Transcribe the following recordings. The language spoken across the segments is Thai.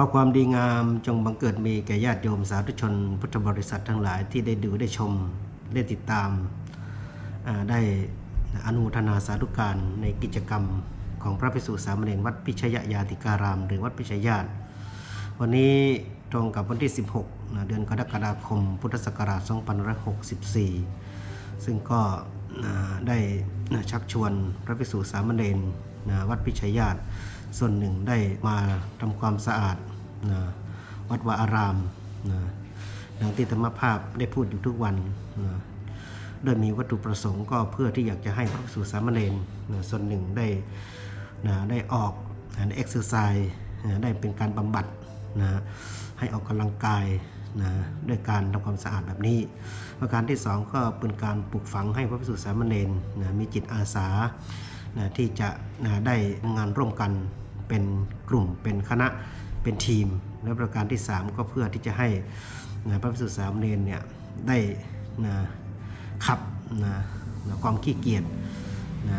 อความดีงามจงบังเกิดมีแก่ญาติโยมสาธุชน พุทธบริษัททั้งหลายที่ได้ดูได้ชม ได้ติดตาม ได้อนุทนาสาธุการในกิจกรรมของพระภิกษุสามเณรวัดพิชยยาติการาม หรือวัดพิชยญาติวันนี้ตรงกับวันที่ 16นะเดือนกรกฎาคม พุทธศักราช 2564 ซึ่งก็ได้ชักชวนพระภิกษุสามเณร นะวัดพิชัยญาติส่วนหนึ่งได้มาทำความสะอาดนะวัดวาอารามนะดังที่ธรรมภาพได้พูดอยู่ทุกวันนะโดยมีวัตถุประสงค์ก็เพื่อที่อยากจะให้พระภิกษุสามเณรนะส่วนหนึ่งได้นะได้ออกนะเอ็กซ์ไซส์ได้เป็นการบำบัดนะให้ออกกำลังกายนะด้วยการทำความสะอาดแบบนี้ ประการที่สองก็เป็นการปลูกฝังให้พระภิกษุสามเณรนะมีจิตอาสา นะที่จะนะได้งานร่วมกันเป็นกลุ่มเป็นคณะเป็นทีม และประการที่สามก็เพื่อที่จะให้นะพระภิกษุสามเณรเนี่ยได้นะขับนะนะความขี้เกียจนะ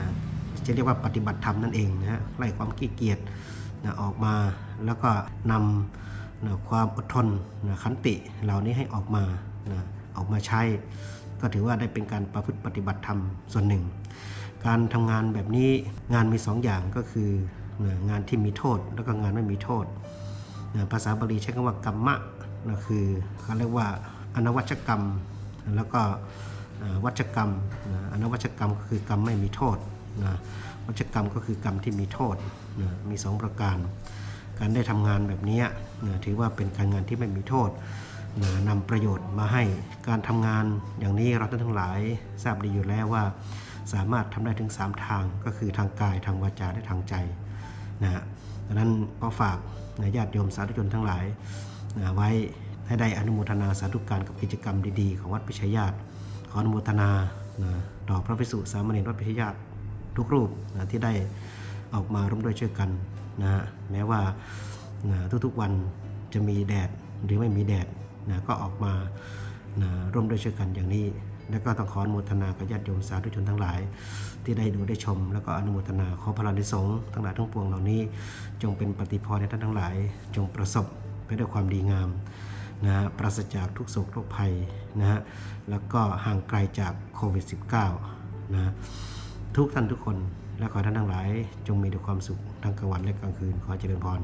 จะเรียกว่าปฏิบัติธรรมนั่นเองนะฮะไล่ความขี้เกียจนะออกมาแล้วก็นำนะความอดทนนะขันติเหล่านี้ให้ออกมานะออกมาใช้ ก็ถือว่าได้เป็นการประพฤติปฏิบัติธรรมส่วนหนึ่ง การทำงานแบบนี้งานมีสองอย่างก็คืองานที่มีโทษ แล้วก็งานไม่มีโทษ ภาษาบาลีใช้คำว่ากรรมะนะคือเขาเรียกว่าอนวัชกรรม แล้วก็วัชกรรมอนวัชกรรมก็คือกรรมไม่มีโทษนะวัชกรรมก็คือกรรมที่มีโทษนะมีสองประการ การได้ทำงานแบบนี้นะถือว่าเป็นการงานที่ไม่มีโทษนะนำประโยชน์มาให้การทำงานอย่างนี้เราท่านทั้งหลายทราบดีอยู่แล้วว่า สามารถทำได้ถึง 3 ทางก็คือทางกายทางวาจาและทางใจนะฮะดังนั้นก็ฝากนะญาติโยมสาธุชนทั้งหลายนะไว้ให้ได้อนุโมทนาสาธุการกับกิจกรรมดีๆ ของวัดพิชัยญาตขออนุโมทนานะต่อพระภิกษุสามเณรวัดพิชัยญาติทุกรูปนะที่ได้ออกมาร่วมด้วยช่วยกันนะฮะแม้ว่านะทุกๆวันจะมีแดดหรือไม่มีแดดนะก็ออกมา ร่วมด้วยช่วยกันอย่างนี้ แล้วก็ต้องขออนุโมทนากับญาติโยมสาธุชนทั้งหลาย ที่ได้ดูได้ชม แล้วก็อนุโมทนาขอพระนิสงฆ์ทั้งหลายทั้งปวงเหล่านี้ จงเป็นปฏิพรในท่านทั้งหลาย จงประสบไปด้วยความดีงามนะฮะปราศจากทุกโศกโรคภัยนะฮะแล้วก็ห่างไกลจากโควิด -19 นะฮะทุกท่านทุกคนและขอท่านทั้งหลาย จงมีแต่ความสุขทั้งกลางวันและกลางคืนขอเจริญพร